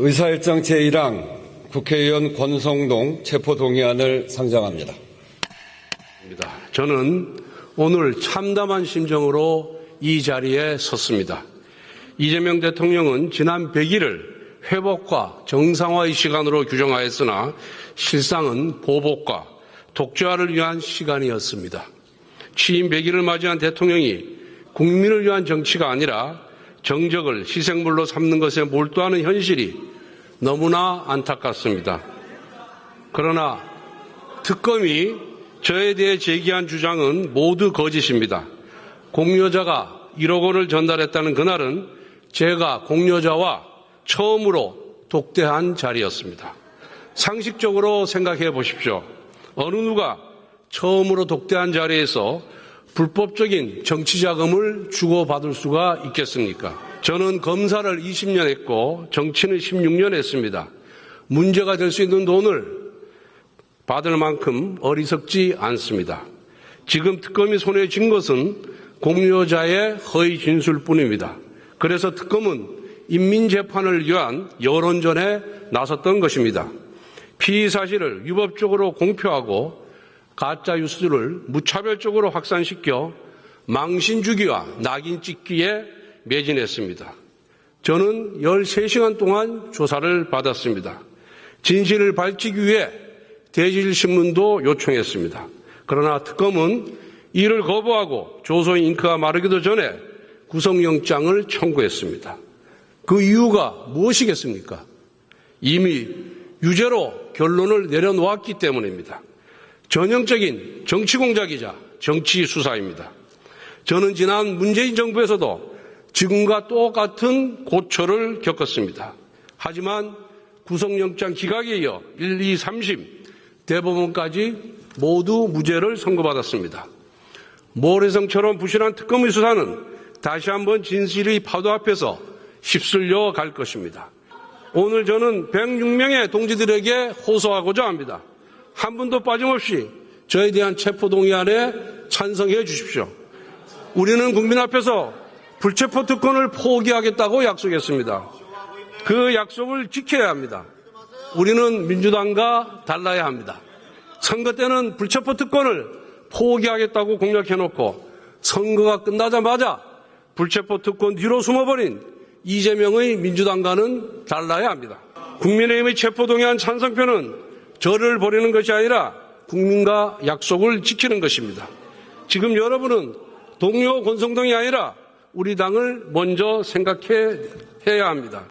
의사일정 제1항 국회의원 권성동 체포동의안을 상정합니다. 저는 오늘 참담한 심정으로 이 자리에 섰습니다. 이재명 대통령은 지난 100일을 회복과 정상화의 시간으로 규정하였으나 실상은 보복과 독재화를 위한 시간이었습니다. 취임 100일을 맞이한 대통령이 국민을 위한 정치가 아니라 정적을 희생물로 삼는 것에 몰두하는 현실이 너무나 안타깝습니다. 그러나 특검이 저에 대해 제기한 주장은 모두 거짓입니다. 공여자가 1억 원을 전달했다는 그날은 제가 공여자와 처음으로 독대한 자리였습니다. 상식적으로 생각해 보십시오. 어느 누가 처음으로 독대한 자리에서 불법적인 정치 자금을 주고받을 수가 있겠습니까? 저는 검사를 20년 했고 정치는 16년 했습니다. 문제가 될 수 있는 돈을 받을 만큼 어리석지 않습니다. 지금 특검이 손에 쥔 것은 공유자의 허위 진술뿐입니다. 그래서 특검은 인민재판을 위한 여론전에 나섰던 것입니다. 피의 사실을 위법적으로 공표하고 가짜 뉴스를 무차별적으로 확산시켜 망신 주기와 낙인 찍기에 매진했습니다. 저는 13시간 동안 조사를 받았습니다. 진실을 밝히기 위해 대질신문도 요청했습니다. 그러나 특검은 이를 거부하고 조서의 잉크가 마르기도 전에 구속영장을 청구했습니다. 그 이유가 무엇이겠습니까? 이미 유죄로 결론을 내려놓았기 때문입니다. 전형적인 정치 공작이자 정치 수사입니다. 저는 지난 문재인 정부에서도 지금과 똑같은 고초를 겪었습니다. 하지만 구속영장 기각에 이어 1, 2, 3심 대법원까지 모두 무죄를 선고받았습니다. 모래성처럼 부실한 특검의 수사는 다시 한번 진실의 파도 앞에서 휩쓸려 갈 것입니다. 오늘 저는 106명의 동지들에게 호소하고자 합니다. 한 분도 빠짐없이 저에 대한 체포동의안에 찬성해 주십시오. 우리는 국민 앞에서 불체포 특권을 포기하겠다고 약속했습니다. 그 약속을 지켜야 합니다. 우리는 민주당과 달라야 합니다. 선거 때는 불체포 특권을 포기하겠다고 공약해놓고 선거가 끝나자마자 불체포 특권 뒤로 숨어버린 이재명의 민주당과는 달라야 합니다. 국민의힘의 체포동의안 찬성표는 저를 버리는 것이 아니라 국민과 약속을 지키는 것입니다. 지금 여러분은 동료 권성동이 아니라 우리 당을 먼저 생각해 해야 합니다.